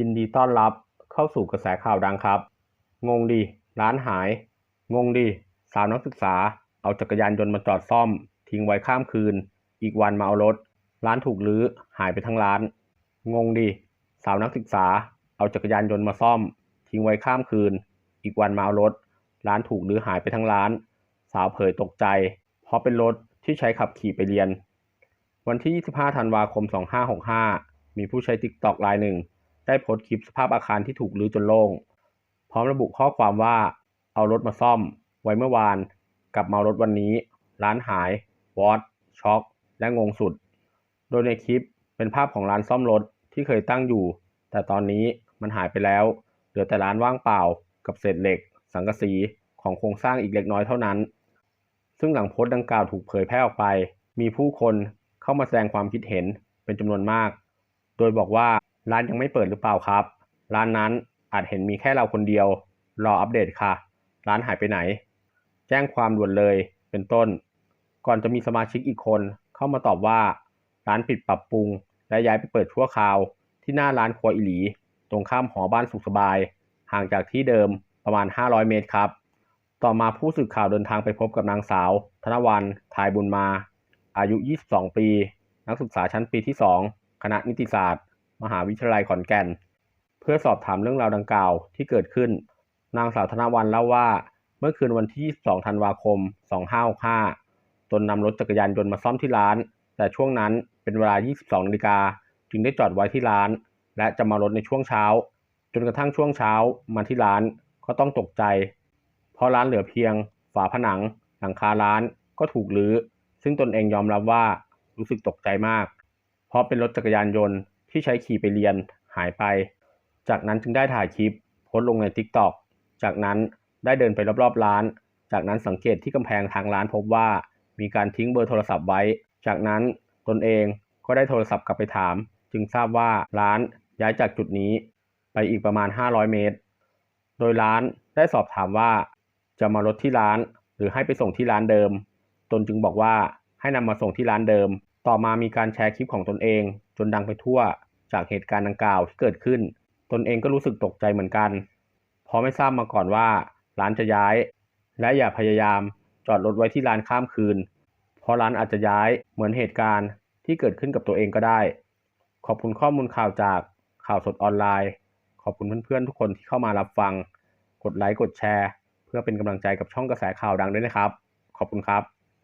ยินดีต้อนรับเข้าสู่กระแสข่าวดังครับ งงดิร้านหาย งงดิสาวนักศึกษา เอาจักรยานยนต์มาจอดซ่อม ทิ้งไว้ข้ามคืน อีกวันมาเอารถ ร้านถูกรื้อ หายไปทั้งร้าน งงดิสาวนักศึกษา เอาจักรยานยนต์มาซ่อม ทิ้งไว้ข้ามคืน อีกวันมาเอารถ ร้านถูกรื้อหายไปทั้งร้าน สาวเผยตกใจ เพราะเป็นรถที่ใช้ขับขี่ไปเรียน วันที่ 25 ธันวาคม 2565 มีผู้ใช้ TikTok รายหนึ่ง ได้โพสต์คลิปสภาพอาคารที่ถูกรื้อจนโล่ง พร้อมระบุข้อความว่าเอารถมาซ่อม ไว้เมื่อวาน กลับมาเอารถวันนี้ ร้านหาย วอดช็อก และงงสุด โดยในคลิปเป็นภาพของร้านซ่อมรถที่เคยตั้งอยู่ แต่ตอนนี้มันหายไปแล้ว เหลือแต่ร้านว่างเปล่า กับเศษเหล็ก สังกะสีของโครงสร้างอีกเล็กน้อยเท่านั้น ซึ่งหลังโพสต์ดังกล่าวถูกเผยแพร่ออกไป มีผู้คนเข้ามาแสดงความคิดเห็นเป็นจำนวนมาก โดยบอกว่า ร้านยังไม่เปิดหรือเปล่าครับ ร้านนั้นอาจเห็นมีแค่เราคนเดียว รออัปเดตค่ะ ร้านหายไปไหน แจ้งความด่วนเลยเป็นต้น ก่อนจะมีสมาชิกอีกคนเข้ามาตอบว่า ร้านปิดปรับปรุง และย้ายไปเปิดชั่วคราว ที่หน้าร้านครัวอิหลี ตรงข้ามหอบ้านสุขสบาย ห่างจากที่เดิมประมาณ 500 เมตรครับ ต่อมาผู้สื่อข่าวเดินทางไปพบกับนางสาว ธนวันทายบุญมา อายุ 22 ปี นักศึกษาชั้นปีที่ 2 คณะนิติศาสตร์ มหาวิทยาลัยขอนแก่น เพื่อสอบถามเรื่องราวดังกล่าวที่เกิดขึ้น นางสาวธนวันเล่าว่า เมื่อคืนวันที่22ธันวาคม 2565 ตนนำรถจักรยานยนต์มาซ่อมที่ร้าน แต่ช่วงนั้นเป็นเวลา 22นาฬิกาจึงได้จอดไว้ที่ร้าน และจะมารถในช่วงเช้า จนกระทั่งช่วงเช้ามาที่ร้านก็ต้องตกใจ เพราะร้านเหลือเพียง ฝาผนัง หลังคาร้านก็ถูกรื้อ ซึ่งตนเองยอมรับว่ารู้สึกตกใจมาก เพราะเป็นรถจักรยานยนต์ ที่ใช้ขี่ไปเรียนหายไป จากนั้นจึงได้ถ่ายคลิปโพสต์ลงใน TikTok จากนั้นได้เดินไปรอบๆร้าน จากนั้นสังเกตที่กำแพงทางร้านพบว่ามีการทิ้งเบอร์โทรศัพท์ไว้ จากนั้นตนเองก็ได้โทรศัพท์กลับไปถาม จึงทราบว่าร้านย้ายจากจุดนี้ไปอีกประมาณ 500 เมตร โดยร้านได้สอบถามว่าจะมาลดที่ร้านหรือให้ไปส่งที่ร้านเดิม ตนจึงบอกว่าให้นำมาส่งที่ร้านเดิม ต่อมามีการแชร์คลิปของตนเอง จนดังไปทั่ว จากเหตุการณ์ดังกล่าวที่เกิดขึ้น ตนเองก็รู้สึกตกใจเหมือนกัน เพราะไม่ทราบมาก่อนว่า ร้านจะย้าย และอย่าพยายามจอดรถไว้ที่ร้านข้ามคืน เพราะร้านอาจจะย้ายเหมือนเหตุการณ์ที่เกิดขึ้นกับตัวเองก็ได้ ขอบคุณข้อมูลข่าวจากข่าวสดออนไลน์ ขอบคุณเพื่อนๆทุกคนที่เข้ามารับฟัง กดไลค์กดแชร์ เพื่อเป็นกำลังใจกับช่องกระแสข่าวดังด้วยนะครับ ขอบคุณครับ